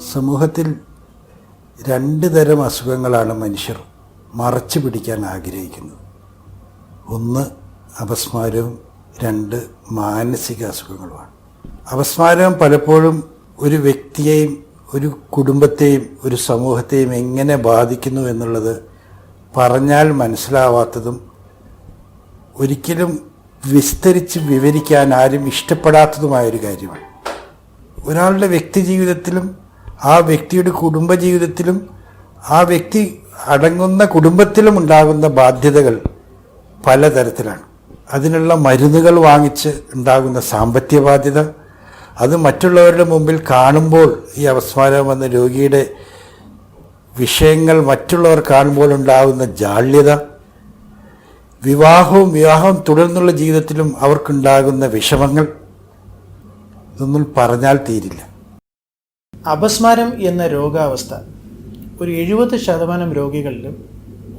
സമൂഹത്തിൽ രണ്ട് തരം അസുഖങ്ങളാണ് മനുഷ്യർ മറച്ചു പിടിക്കാൻ ആഗ്രഹിക്കുന്നത്. ഒന്ന് അപസ്മാരവും രണ്ട് മാനസിക അസുഖങ്ങളുമാണ്. അപസ്മാരം പലപ്പോഴും ഒരു വ്യക്തിയെയും ഒരു കുടുംബത്തെയും ഒരു സമൂഹത്തെയും എങ്ങനെ ബാധിക്കുന്നു എന്നുള്ളത് പറഞ്ഞാൽ മനസ്സിലാവാത്തതും ഒരിക്കലും വിസ്തരിച്ച് വിവരിക്കാൻ ആരും ഇഷ്ടപ്പെടാത്തതുമായൊരു കാര്യമാണ്. ഒരാളുടെ വ്യക്തി ജീവിതത്തിലും ആ വ്യക്തിയുടെ കുടുംബജീവിതത്തിലും ആ വ്യക്തി അടങ്ങുന്ന കുടുംബത്തിലും ഉണ്ടാകുന്ന ബാധ്യതകൾ പലതരത്തിലാണ്. അതിനുള്ള മരുന്നുകൾ വാങ്ങിച്ച് ഉണ്ടാകുന്ന സാമ്പത്തിക ബാധ്യത അത് മറ്റുള്ളവരുടെ മുമ്പിൽ കാണുമ്പോൾ ഈ അവസ്മാരം വന്ന രോഗിയുടെ വിഷയങ്ങൾ മറ്റുള്ളവർ കാണുമ്പോൾ ഉണ്ടാകുന്ന ജാള്യത വിവാഹവും വിവാഹം തുടർന്നുള്ള ജീവിതത്തിലും അവർക്കുണ്ടാകുന്ന വിഷമങ്ങൾ ഇതൊന്നും പറഞ്ഞാൽ തീരില്ല. അപസ്മാരം എന്ന രോഗാവസ്ഥ. ഒരു എഴുപത് ശതമാനം രോഗികളിലും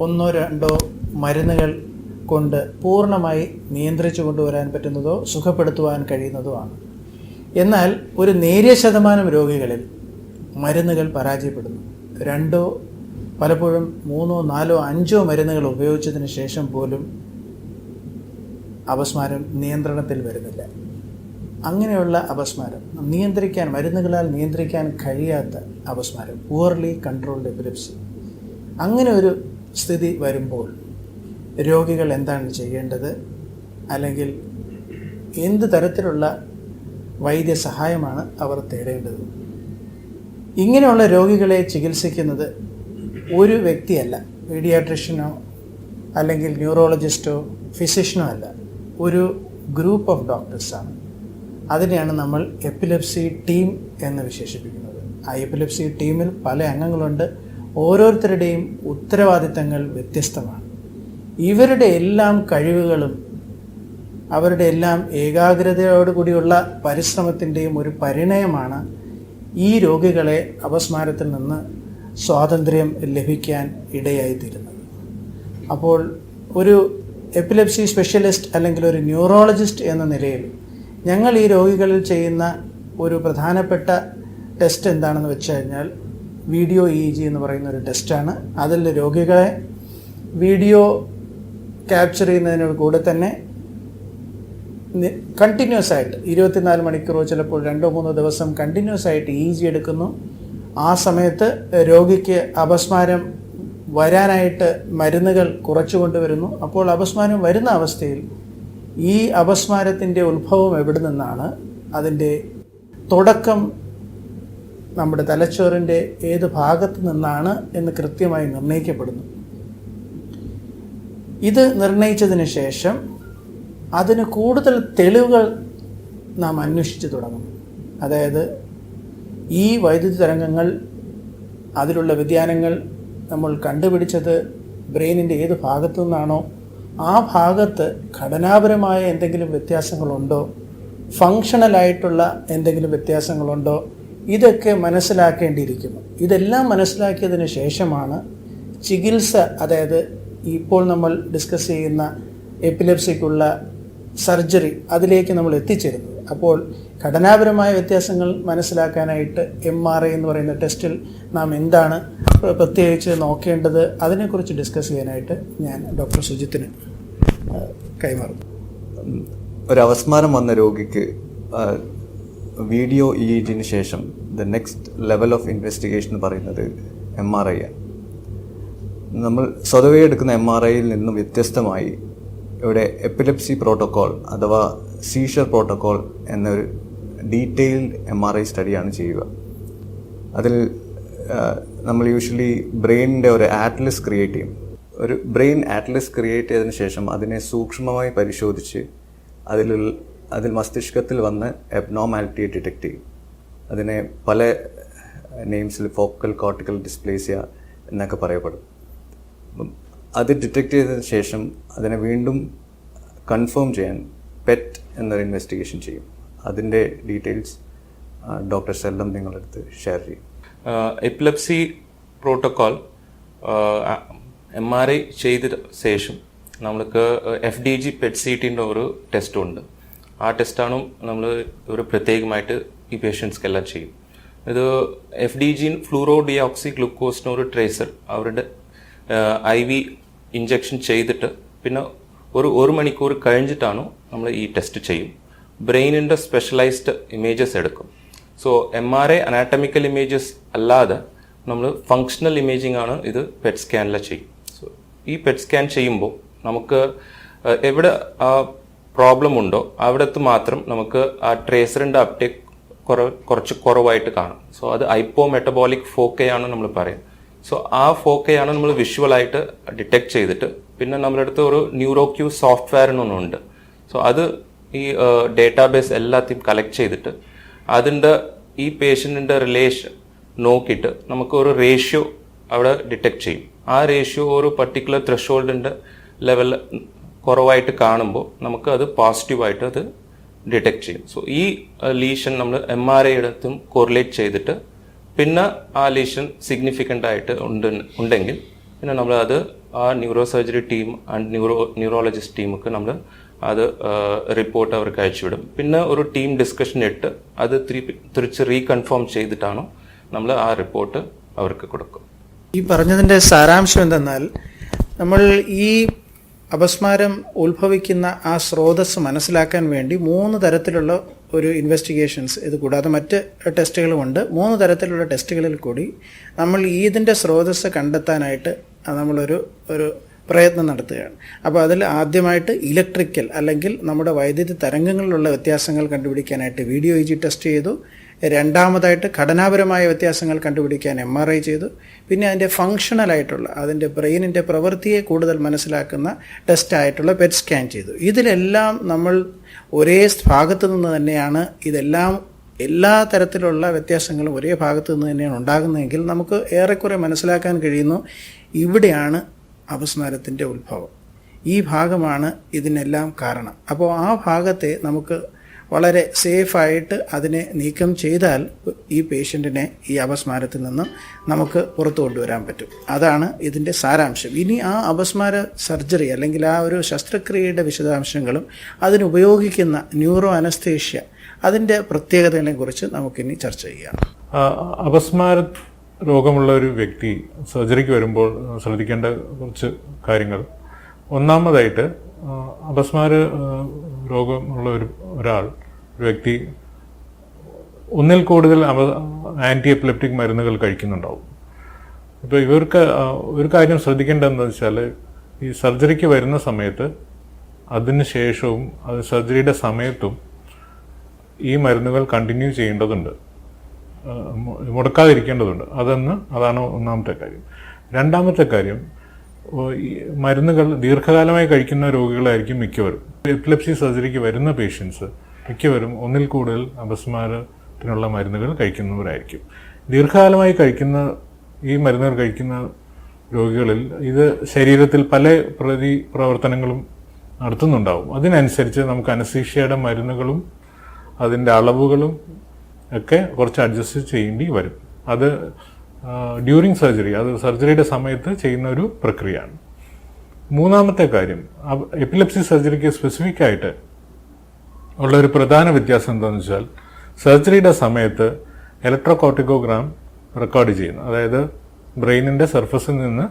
ഒന്നോ രണ്ടോ മരുന്നുകൾ കൊണ്ട് പൂർണമായി നിയന്ത്രിച്ചു കൊണ്ടുവരാൻ പറ്റുന്നതോ സുഖപ്പെടുത്തുവാൻ കഴിയുന്നതോ ആണ്. എന്നാൽ ഒരു നേരിയ ശതമാനം രോഗികളിൽ മരുന്നുകൾ പരാജയപ്പെടുന്നു. രണ്ടോ പലപ്പോഴും മൂന്നോ നാലോ അഞ്ചോ മരുന്നുകൾ ഉപയോഗിച്ചതിന് ശേഷം പോലും അപസ്മാരം നിയന്ത്രണത്തിൽ വരുന്നില്ല. അങ്ങനെയുള്ള അപസ്മാരം. നിയന്ത്രിക്കാൻ മരുന്നുകളാൽ നിയന്ത്രിക്കാൻ കഴിയാത്ത അപസ്മാരം. പുവർലി കൺട്രോൾഡ് എപ്പിലെപ്സി അങ്ങനെ ഒരു സ്ഥിതി വരുമ്പോൾ രോഗികൾ എന്താണ് ചെയ്യേണ്ടത്? അല്ലെങ്കിൽ എന്ത് തരത്തിലുള്ള വൈദ്യസഹായമാണ് അവർ തേടേണ്ടത്? ഇങ്ങനെയുള്ള രോഗികളെ ചികിത്സിക്കുന്നത് ഒരു വ്യക്തിയല്ല. പീഡിയാട്രിഷ്യനോ അല്ലെങ്കിൽ ന്യൂറോളജിസ്റ്റോ ഫിസിഷ്യനോ അല്ല. ഒരു ഗ്രൂപ്പ് ഓഫ് ഡോക്ടേഴ്സാണ് അതിനെയാണ് നമ്മൾ എപ്പിലെപ്സി ടീം എന്ന് വിശേഷിപ്പിക്കുന്നത്. ആ എപ്പിലെപ്സി ടീമിൽ പല അംഗങ്ങളുണ്ട്. ഓരോരുത്തരുടെയും ഉത്തരവാദിത്തങ്ങൾ വ്യത്യസ്തമാണ്. ഇവരുടെ എല്ലാം കഴിവുകളും അവരുടെ എല്ലാം ഏകാഗ്രതയോടുകൂടിയുള്ള പരിശ്രമത്തിന്റെയും ഒരു പരിണയമാണ് ഈ രോഗികളെ അപസ്മാരത്തിൽ നിന്ന് സ്വാതന്ത്ര്യം ലഭിക്കാൻ ഇടയായിത്തീരുന്നത്. അപ്പോൾ ഒരു എപ്പിലെപ്സി സ്പെഷ്യലിസ്റ്റ് അല്ലെങ്കിൽ ഒരു ന്യൂറോളജിസ്റ്റ് എന്ന നിലയിൽ ഞങ്ങൾ ഈ രോഗികളിൽ ചെയ്യുന്ന ഒരു പ്രധാനപ്പെട്ട ടെസ്റ്റ് എന്താണെന്ന് വെച്ച് കഴിഞ്ഞാൽ വീഡിയോ ഇ ജി എന്ന് പറയുന്ന ഒരു ടെസ്റ്റാണ് അതിൽ രോഗികളെ വീഡിയോ ക്യാപ്ചർ ചെയ്യുന്നതിനോട് കൂടെ തന്നെ കണ്ടിന്യൂസ് ആയിട്ട് ഇരുപത്തിനാല് മണിക്കൂറോ ചിലപ്പോൾ രണ്ടോ മൂന്നോ ദിവസം കണ്ടിന്യൂസ് ആയിട്ട് ഇ ജി എടുക്കുന്നു. ആ സമയത്ത് രോഗിക്ക് അപസ്മാരം വരാനായിട്ട് മരുന്നുകൾ കുറച്ചു കൊണ്ടുവരുന്നു. അപ്പോൾ അപസ്മാരം വരുന്ന അവസ്ഥയിൽ ഈ അപസ്മാരത്തിന്റെ ഉത്ഭവം എവിടെ നിന്നാണ്? അതിന്റെ തുടക്കം നമ്മുടെ തലച്ചോറിന്റെ ഏത് ഭാഗത്ത് നിന്നാണ് എന്ന് കൃത്യമായി നിർണയിക്കപ്പെടുന്നു. ഇത് നിർണയിച്ചതിന് ശേഷം അതിന് കൂടുതൽ തെളിവുകൾ നാം അന്വേഷിച്ച് തുടങ്ങും. അതായത് ഈ വൈദ്യുതി തരംഗങ്ങൾ അതിലുള്ള വ്യതിയാനങ്ങൾ നമ്മൾ കണ്ടുപിടിച്ചത് ബ്രെയിനിന്റെ ഏത് ഭാഗത്തു നിന്നാണോ ആ ഭാഗത്ത് ഘടനാപരമായ എന്തെങ്കിലും വ്യത്യാസങ്ങളുണ്ടോ? ഫങ്ഷണലായിട്ടുള്ള എന്തെങ്കിലും വ്യത്യാസങ്ങളുണ്ടോ? ഇതൊക്കെ മനസ്സിലാക്കേണ്ടിയിരിക്കുന്നു. ഇതെല്ലാം മനസ്സിലാക്കിയതിന് ശേഷമാണ് ചികിത്സ അതായത് ഇപ്പോൾ നമ്മൾ ഡിസ്കസ് ചെയ്യുന്ന എപ്പിലെപ്സിക്കുള്ള സർജറി അതിലേക്ക് നമ്മൾ എത്തിച്ചേരുന്നത്. അപ്പോൾ ഘടനാപരമായ വ്യത്യാസങ്ങൾ മനസ്സിലാക്കാനായിട്ട് എം ആർ ഐ എന്ന് പറയുന്ന ടെസ്റ്റിൽ നാം എന്താണ് പ്രത്യേകിച്ച് നോക്കേണ്ടത് അതിനെക്കുറിച്ച് ഡിസ്കസ് ചെയ്യാനായിട്ട് ഞാൻ ഡോക്ടർ സുജിത്തിന് കൈമാറും ഒരു അവസ്മാനം വന്ന രോഗിക്ക് വീഡിയോ ഇ ജിന് ശേഷം the next level of investigation എന്ന് പറയുന്നത് എം ആർ ഐ ആണ്. നമ്മൾ സ്വതവേ എടുക്കുന്ന എം ആർ ഐയിൽ നിന്നും വ്യത്യസ്തമായി ഇവിടെ എപ്പിലെപ്സി പ്രോട്ടോക്കോൾ അഥവാ സീഷർ പ്രോട്ടോക്കോൾ എന്നൊരു ഡീറ്റെയിൽഡ് എം ആർ ഐ സ്റ്റഡിയാണ് ചെയ്യുക. അതിൽ നമ്മൾ യൂഷ്വലി ബ്രെയിനിന്റെ ഒരു ആറ്റ്ലസ് ക്രിയേറ്റ് ചെയ്യും. ഒരു ബ്രെയിൻ ആറ്റ്ലസ് ക്രിയേറ്റ് ചെയ്തതിന് ശേഷം അതിനെ സൂക്ഷ്മമായി പരിശോധിച്ച് അതിൽ അതിൽ മസ്തിഷ്കത്തിൽ വന്ന് എബ്നോമാലിറ്റിയെ ഡിറ്റക്റ്റ് ചെയ്യും. അതിനെ പല നെയിംസിൽ ഫോക്കൽ കോർട്ടിക്കൽ ഡിസ്പ്ലേസിയ എന്നൊക്കെ പറയപ്പെടും. അത് ഡിറ്റക്ട് ചെയ്തതിന് ശേഷം അതിനെ വീണ്ടും കൺഫേം ചെയ്യാൻ പെറ്റ് എന്നൊരു ഇൻവെസ്റ്റിഗേഷൻ ചെയ്യും. അതിന്റെ ഡീറ്റെയിൽസ് ഡോക്ടർ സെല്ലം നിങ്ങളടുത്ത് ഷെയർ ചെയ്യും. Epilepsy protocol M R I ചെയ്ത ശേഷം നമ്മൾക്ക് F D G PET C ഒരു ടെസ്റ്റ് ഉണ്ട് ആ ടെസ്റ്റാണ് നമ്മൾ ഒരു പ്രത്യേകമായിട്ട് ഈ പേഷ്യൻസ്ക്കെല്ലാം ചെയ്യും. ഇത് എഫ് ഡി ജിൻ ഫ്ലൂറോ ഡിയോക്സി ഗ്ലൂക്കോസിന് ഒരു ട്രേസർ. അവരുടെ ഐ വി ഇഞ്ചക്ഷൻ ചെയ്തിട്ട് പിന്നെ ഒരു ഒരു മണിക്കൂർ കഴിഞ്ഞിട്ടാണ് നമ്മൾ ഈ ടെസ്റ്റ് ചെയ്യും. ബ്രെയിനിന്റെ സ്പെഷ്യലൈസ്ഡ് ഇമേജസ് എടുക്കും. So M R I anatomical images അല്ലാതെ നമ്മൾ ഫങ്ഷണൽ ഇമേജിംഗ് ആണ് ഇത് പെറ്റ് സ്കാനിൽ ചെയ്യും. സോ ഈ പെറ്റ് സ്കാൻ ചെയ്യുമ്പോൾ നമുക്ക് എവിടെ ആ പ്രോബ്ലം ഉണ്ടോ അവിടത്ത് മാത്രം നമുക്ക് ആ ട്രേസറിന്റെ അപ്ടേക്ക് കുറ കുറച്ച് കുറവായിട്ട് കാണും. സോ അത് ഐപ്പോ മെറ്റബോളിക് ഫോക്കയാണ് നമ്മൾ പറയും. സോ ആ ഫോക്കയാണ് നമ്മൾ വിഷ്വലായിട്ട് ഡിറ്റക്ട് ചെയ്തിട്ട്. പിന്നെ നമ്മുടെ അടുത്ത് ഒരു ന്യൂറോക്യൂ സോഫ്റ്റ്വെയർ എന്നൊന്നുണ്ട് സോ അത് ഈ ഡേറ്റാബേസ് എല്ലാത്തെയും കളക്ട് ചെയ്തിട്ട് അതിന്റെ ഈ പേഷ്യന്റിന്റെ റിലേഷൻ നോക്കിയിട്ട് നമുക്കൊരു റേഷ്യോ അവിടെ ഡിറ്റക്ട് ചെയ്യും. ആ റേഷ്യോ ഒരു പർട്ടിക്കുലർ ത്രഷോൾഡിന്റെ ലെവൽ കുറവായിട്ട് കാണുമ്പോൾ നമുക്ക് അത് പോസിറ്റീവായിട്ട് അത് ഡിറ്റക്ട് ചെയ്യും. സോ ഈ ലീഷൻ നമ്മൾ എം ആർ ഐ എടുത്തും കോറിലേറ്റ് ചെയ്തിട്ട് പിന്നെ ആ ലീഷൻ സിഗ്നിഫിക്കന്റ് ആയിട്ട് ഉണ്ട് ഉണ്ടെങ്കിൽ പിന്നെ നമ്മൾ അത് ആ neuro surgery team and neuro neurologist ടീമൊക്കെ നമ്മൾ അത് റിപ്പോർട്ട് അവർക്ക് അയച്ചുവിടും പിന്നെ ഒരു ടീം ഡിസ്കഷൻ ഇട്ട് അത് തിരി- തിരിച്ച് റീകൺഫേം ചെയ്തിട്ടാണോ നമ്മൾ ആ റിപ്പോർട്ട് അവർക്ക് കൊടുക്കും ഈ പറഞ്ഞതിന്റെ സാരാംശം എന്തെന്നാൽ നമ്മൾ ഈ അപസ്മാരം ഉത്ഭവിക്കുന്ന ആ സ്രോതസ് മനസ്സിലാക്കാൻ വേണ്ടി മൂന്ന് തരത്തിലുള്ള ഒരു ഇൻവെസ്റ്റിഗേഷൻസ് ഇത് കൂടാതെ മറ്റ് ടെസ്റ്റുകളുമുണ്ട് മൂന്ന് തരത്തിലുള്ള ടെസ്റ്റുകളിൽ കൂടി നമ്മൾ ഈതിന്റെ സ്രോതസ്സ് സ്രോതസ് കണ്ടെത്താനായിട്ട് നമ്മളൊരു ഒരു പ്രയത്നം നടത്തുകയാണ്. അപ്പോൾ അതിൽ ആദ്യമായിട്ട് ഇലക്ട്രിക്കൽ അല്ലെങ്കിൽ നമ്മുടെ വൈദ്യുതി തരംഗങ്ങളിലുള്ള വ്യത്യാസങ്ങൾ കണ്ടുപിടിക്കാനായിട്ട് വീഡിയോ ഇ ജി ടെസ്റ്റ് ചെയ്തു. രണ്ടാമതായിട്ട് ഘടനാപരമായ വ്യത്യാസങ്ങൾ കണ്ടുപിടിക്കാൻ എം ആർ ഐ ചെയ്തു. പിന്നെ അതിന്റെ ഫങ്ഷണലായിട്ടുള്ള അതിന്റെ ബ്രെയിനിന്റെ പ്രവൃത്തിയെ കൂടുതൽ മനസ്സിലാക്കുന്ന ടെസ്റ്റായിട്ടുള്ള പെറ്റ് സ്കാൻ ചെയ്തു. ഇതിലെല്ലാം നമ്മൾ ഒരേ ഭാഗത്തു നിന്ന് തന്നെയാണ് ഇതെല്ലാം എല്ലാ തരത്തിലുള്ള വ്യത്യാസങ്ങളും ഒരേ ഭാഗത്തു നിന്ന് തന്നെയാണ് ഉണ്ടാകുന്നതെങ്കിൽ നമുക്ക് ഏറെക്കുറെ മനസ്സിലാക്കാൻ കഴിയുന്നു ഇവിടെയാണ് അപസ്മാരത്തിന്റെ ഉത്ഭവം. ഈ ഭാഗമാണ് ഇതിനെല്ലാം കാരണം. അപ്പോൾ ആ ഭാഗത്തെ നമുക്ക് വളരെ സേഫായിട്ട് അതിനെ നീക്കം ചെയ്താൽ ഈ പേഷ്യന്റിനെ ഈ അപസ്മാരത്തിൽ നിന്ന് നമുക്ക് പുറത്തു കൊണ്ടുവരാൻ പറ്റും. അതാണ് ഇതിന്റെ സാരാംശം. ഇനി ആ അപസ്മാര സർജറി അല്ലെങ്കിൽ ആ ഒരു ശസ്ത്രക്രിയയുടെ വിശദാംശങ്ങളും അതിനുപയോഗിക്കുന്ന ന്യൂറോ അനസ്തേഷ്യ അതിന്റെ പ്രത്യേകതകളെ കുറിച്ച് നമുക്കിനി ചർച്ച ചെയ്യാം. അപസ്മാര രോഗമുള്ള ഒരു വ്യക്തി സർജറിക്ക് വരുമ്പോൾ ശ്രദ്ധിക്കേണ്ട കുറച്ച് കാര്യങ്ങൾ. ഒന്നാമതായിട്ട് അപസ്മാര രോഗമുള്ള ഒരു ഒരാൾ ഒരു വ്യക്തി ഒന്നിൽ കൂടുതൽ ആന്റി എപ്പിലെപ്റ്റിക് മരുന്നുകൾ കഴിക്കുന്നുണ്ടാവും. ഇപ്പോൾ ഇവർക്ക് ഒരു കാര്യം ശ്രദ്ധിക്കേണ്ടതെന്ന് വെച്ചാൽ ഈ സർജറിക്ക് വരുന്ന സമയത്ത് അതിന് ശേഷവും അത് സർജറിയുടെ സമയത്തും ഈ മരുന്നുകൾ കണ്ടിന്യൂ ചെയ്യേണ്ടതുണ്ട്. മുടക്കാതിരിക്കേണ്ടതുണ്ട്. അതെന്ന് അതാണ് ഒന്നാമത്തെ കാര്യം. രണ്ടാമത്തെ കാര്യം മരുന്നുകൾ ദീർഘകാലമായി കഴിക്കുന്ന രോഗികളായിരിക്കും മിക്കവരും. എപ്പിലെപ്സി സർജറിക്ക് വരുന്ന പേഷ്യൻസ് മിക്കവരും ഒന്നിൽ കൂടുതൽ അപസ്മാരത്തിനുള്ള മരുന്നുകൾ കഴിക്കുന്നവരായിരിക്കും. ദീർഘകാലമായി കഴിക്കുന്ന ഈ മരുന്നുകൾ കഴിക്കുന്ന രോഗികളിൽ ഇത് ശരീരത്തിൽ പല പ്രതി പ്രവർത്തനങ്ങളും നടത്തുന്നുണ്ടാവും. അതിനനുസരിച്ച് നമുക്ക് അനസീഷ്യയുടെ മരുന്നുകളും അതിന്റെ അളവുകളും ഒക്കെ കുറച്ച് അഡ്ജസ്റ്റ് ചെയ്യേണ്ടി വരും. അത് ഡ്യൂറിങ് സർജറി അത് സർജറിയുടെ സമയത്ത് ചെയ്യുന്ന ഒരു പ്രക്രിയയാണ്. മൂന്നാമത്തെ കാര്യം എപ്പിലെപ്സി സർജറിക്ക് സ്പെസിഫിക് ആയിട്ട് ഉള്ള ഒരു പ്രധാന വ്യത്യാസം എന്താണെന്ന് വെച്ചാൽ സർജറിയുടെ സമയത്ത് ഇലക്ട്രോകോർട്ടിക്കോഗ്രാം റെക്കോർഡ് ചെയ്യുന്നു. അതായത് ബ്രെയിനിന്റെ സർഫസിൽ നിന്ന്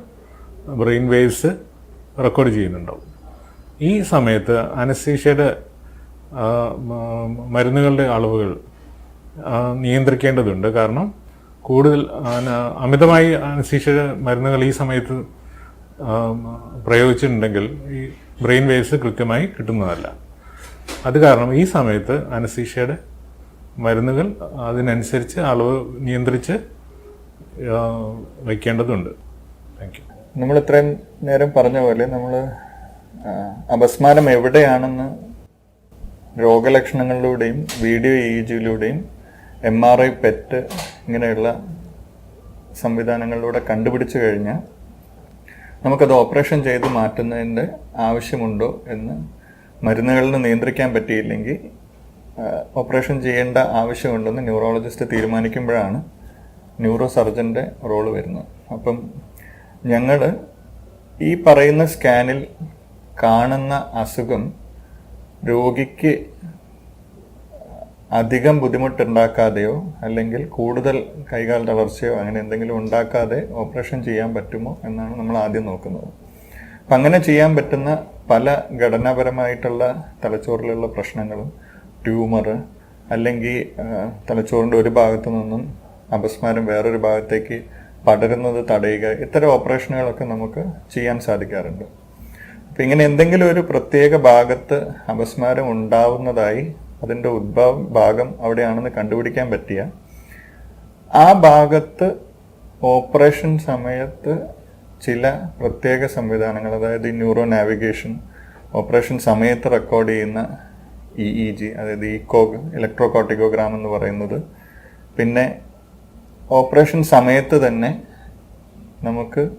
ബ്രെയിൻ വേവ്സ് റെക്കോർഡ് ചെയ്യുന്നുണ്ടാവും. ഈ സമയത്ത് അനസ്തീഷ്യയുടെ മരുന്നുകളുടെ അളവുകൾ നിയന്ത്രിക്കേണ്ടതുണ്ട്. കാരണം കൂടുതൽ അമിതമായി അനസ്തീഷ്യയുടെ മരുന്നുകൾ ഈ സമയത്ത് പ്രയോഗിച്ചിട്ടുണ്ടെങ്കിൽ ഈ ബ്രെയിൻ വേവ്സ് കൃത്യമായി കിട്ടുന്നതല്ല. അത് കാരണം ഈ സമയത്ത് അനസീഷയുടെ മരുന്നുകൾ അതിനനുസരിച്ച് അളവ് നിയന്ത്രിച്ച് വയ്ക്കേണ്ടതുണ്ട്. താങ്ക് യു നമ്മൾ ഇത്രയും നേരം പറഞ്ഞ പോലെ നമ്മൾ അപസ്മാരം എവിടെയാണെന്ന് രോഗലക്ഷണങ്ങളിലൂടെയും വീഡിയോ ഇ ജിയിലൂടെയും എം ആർ ഐ പെറ്റ് ഇങ്ങനെയുള്ള സംവിധാനങ്ങളിലൂടെ കണ്ടുപിടിച്ചു കഴിഞ്ഞാൽ നമുക്കത് ഓപ്പറേഷൻ ചെയ്ത് മാറ്റുന്നതിന്റെ ആവശ്യമുണ്ടോ എന്ന് മരുന്നുകളിൽ നിയന്ത്രിക്കാൻ പറ്റിയില്ലെങ്കിൽ ഓപ്പറേഷൻ ചെയ്യേണ്ട ആവശ്യമുണ്ടെന്ന് ന്യൂറോളജിസ്റ്റ് തീരുമാനിക്കുമ്പോഴാണ് ന്യൂറോ സർജന്റെ റോൾ വരുന്നത്. അപ്പം ഞങ്ങൾ ഈ പറയുന്ന സ്കാനിൽ കാണുന്ന അസുഖം രോഗിക്ക് അധികം ബുദ്ധിമുട്ടുണ്ടാക്കാതെയോ അല്ലെങ്കിൽ കൂടുതൽ കൈകാൽ തളർച്ചയോ അങ്ങനെ എന്തെങ്കിലും ഉണ്ടാക്കാതെ ഓപ്പറേഷൻ ചെയ്യാൻ പറ്റുമോ എന്നാണ് നമ്മൾ ആദ്യം നോക്കുന്നത്. അപ്പം അങ്ങനെ ചെയ്യാൻ പറ്റുന്ന പല ഘടനാപരമായിട്ടുള്ള തലച്ചോറിലുള്ള പ്രശ്നങ്ങളും ട്യൂമർ അല്ലെങ്കിൽ തലച്ചോറിന്റെ ഒരു ഭാഗത്തു നിന്നും അപസ്മാരം വേറൊരു ഭാഗത്തേക്ക് പടരുന്നത് തടയുക ഇത്തരം ഓപ്പറേഷനുകളൊക്കെ നമുക്ക് ചെയ്യാൻ സാധിക്കാറുണ്ട്. അപ്പം ഇങ്ങനെ എന്തെങ്കിലും ഒരു പ്രത്യേക ഭാഗത്ത് അപസ്മാരം ഉണ്ടാവുന്നതായി അതിന്റെ ഉദ്ഭവ ഭാഗം അവിടെയാണെന്ന് കണ്ടുപിടിക്കാൻ പറ്റിയ ആ ഭാഗത്ത് ഓപ്പറേഷൻ സമയത്ത് ചില പ്രത്യേക സംവിധാനങ്ങൾ അതായത് ഈ ന്യൂറോ നാവിഗേഷൻ ഓപ്പറേഷൻ സമയത്ത് റെക്കോർഡ് ചെയ്യുന്ന ഇ ഇ ജി അതായത് ഈക്കോ ഇലക്ട്രോ കോർട്ടിക്കോഗ്രാം എന്ന് പറയുന്നത്. പിന്നെ ഓപ്പറേഷൻ സമയത്ത് തന്നെ നമുക്ക്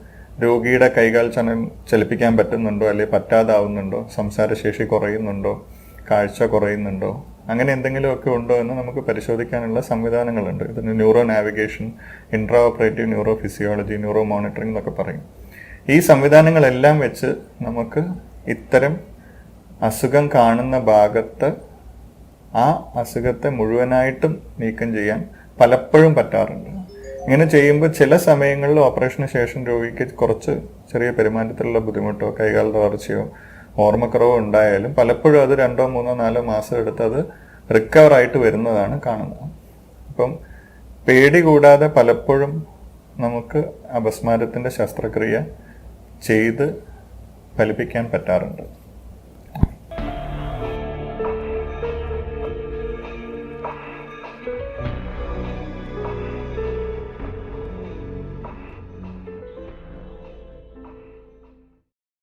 രോഗിയുടെ കൈകാൽ ചലനം ചലിപ്പിക്കാൻ പറ്റുന്നുണ്ടോ അല്ലെങ്കിൽ പറ്റാതാവുന്നുണ്ടോ സംസാരശേഷി കുറയുന്നുണ്ടോ കാഴ്ച കുറയുന്നുണ്ടോ അങ്ങനെ എന്തെങ്കിലുമൊക്കെ ഉണ്ടോ എന്ന് നമുക്ക് പരിശോധിക്കാനുള്ള സംവിധാനങ്ങളുണ്ട്. ഇതിന് neuro navigation intra operative neuro physiology neuro monitoring എന്നൊക്കെ പറയും. ഈ സംവിധാനങ്ങളെല്ലാം വെച്ച് നമുക്ക് ഇത്തരം അസുഖം കാണുന്ന ഭാഗത്ത് ആ അസുഖത്തെ മുഴുവനായിട്ടും നീക്കം ചെയ്യാൻ പലപ്പോഴും പറ്റാറുണ്ട്. ഇങ്ങനെ ചെയ്യുമ്പോൾ ചില സമയങ്ങളിൽ ഓപ്പറേഷന് ശേഷം രോഗിക്ക് കുറച്ച് ചെറിയ പെരുമാറ്റത്തിലുള്ള ബുദ്ധിമുട്ടോ കൈകാലുടെ തളർച്ചയോ ഓർമ്മക്കുറവോ ഉണ്ടായാലും പലപ്പോഴും അത് രണ്ടോ മൂന്നോ നാലോ മാസം എടുത്ത് അത് റിക്കവർ ആയിട്ട് വരുന്നതാണ് കാണുന്നത്. അപ്പം പേടി കൂടാതെ പലപ്പോഴും നമുക്ക് അപസ്മാരത്തിന്റെ ശസ്ത്രക്രിയ ചെയ്ത് ഫലിപ്പിക്കാൻ പറ്റാറുണ്ട്.